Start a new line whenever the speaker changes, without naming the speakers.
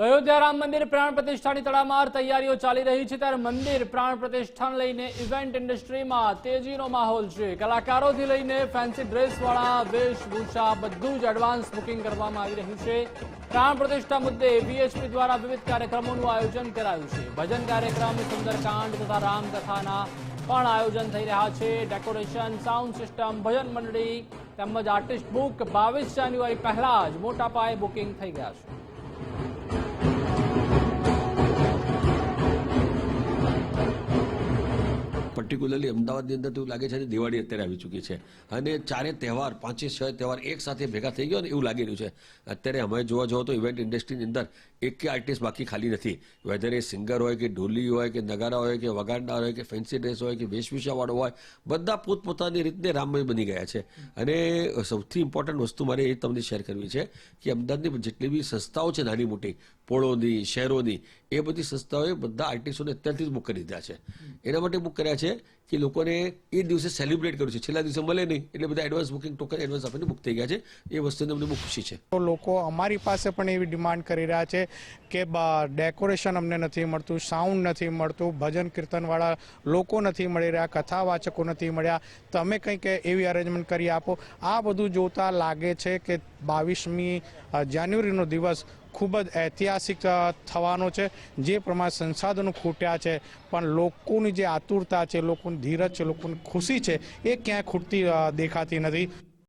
તો અયોધ્યા રામ મંદિર પ્રાણ પ્રતિષ્ઠાની તડામાર તૈયારીઓ ચાલી રહી છે ત્યારે મંદિર પ્રાણ પ્રતિષ્ઠાન લઈને ઇવેન્ટ ઇન્ડસ્ટ્રીમાં તેજીનો માહોલ છે. કલાકારોથી લઈને ફેન્સી ડ્રેસવાળા, વેશભૂષા, બધું જ એડવાન્સ બુકિંગ કરવામાં આવી રહ્યું છે. પ્રાણ પ્રતિષ્ઠા મુદ્દે વીએચપી દ્વારા વિવિધ કાર્યક્રમોનું આયોજન કરાયું છે. ભજન કાર્યક્રમ, સુંદરકાંડ તથા રામકથાના પણ આયોજન થઈ રહ્યા છે. ડેકોરેશન સાઉન્ડ સિસ્ટમ ભજન મંડળી તેમજ આર્ટિસ્ટ બુક બાવીસ જાન્યુઆરી પહેલા જ મોટા પાયે બુકિંગ થઈ ગયા છે.
પર્ટિક્યુલરલી અમદાવાદની અંદર તો એવું લાગે છે કે દિવાળી અત્યારે આવી ચૂકી છે. અને ચારે તહેવાર, પાંચે, છ તહેવાર એક સાથે ભેગા થઈ ગયો ને એવું લાગી રહ્યું છે. અત્યારે અમે જોવા જાઓ તો ઇવેન્ટ ઇન્ડસ્ટ્રીની અંદર એક કે આર્ટિસ્ટ બાકી ખાલી નથી. વેધર એ સિંગર હોય કે ઢોલી હોય કે નગારા હોય કે વગાડનાર હોય કે ફેન્સી ડ્રેસ હોય કે વેશભૂષાવાળો હોય, બધા પોતપોતાની રીતને રામમય બની ગયા છે. અને સૌથી ઇમ્પોર્ટન્ટ વસ્તુ મારે એ તમને શેર કરવી છે કે અમદાવાદની જેટલી બી સંસ્થાઓ છે નાની મોટી પોળોની શહેરોની એ બધી સંસ્થાઓએ બધા આર્ટિસ્ટોને અત્યારથી જ બુક કરી દીધા છે. એના માટે બુક કર્યા છે કે લોકોને એ દિવસે સેલિબ્રેટ કર્યું છે. છેલ્લા દિવસે મળે નહીં, એટલે બધા એડવાન્સ બુકિંગ ટોકન એડવાન્સ આપીને બુક થઈ ગયા છે. એ વસ્તુની અમને બહુ ખુશી છે.
તો લોકો અમારી પાસે પણ એવી ડિમાન્ડ કરી રહ્યા છે કે ડેકોરેશન અમને નથી મળતું સાઉન્ડ નથી મળતું, ભજન કીર્તનવાળા લોકો નથી મળી રહ્યા કથા વાચકો નથી મળ્યા. તમે કંઈક એવી અરેન્જમેન્ટ કરી આપો. આ બધું જોતા લાગે છે કે બાવીસમી જાન્યુઆરીનો દિવસ ખૂબ જ ઐતિહાસિક થવાનો છે. જે પ્રમાણે સંસાધનો ખૂટ્યા છે, પણ લોકોની જે આતુરતા છે, લોકોની ધીરજ છે, લોકોની ખુશી છે, એ ક્યાંય ખૂટતી દેખાતી નથી.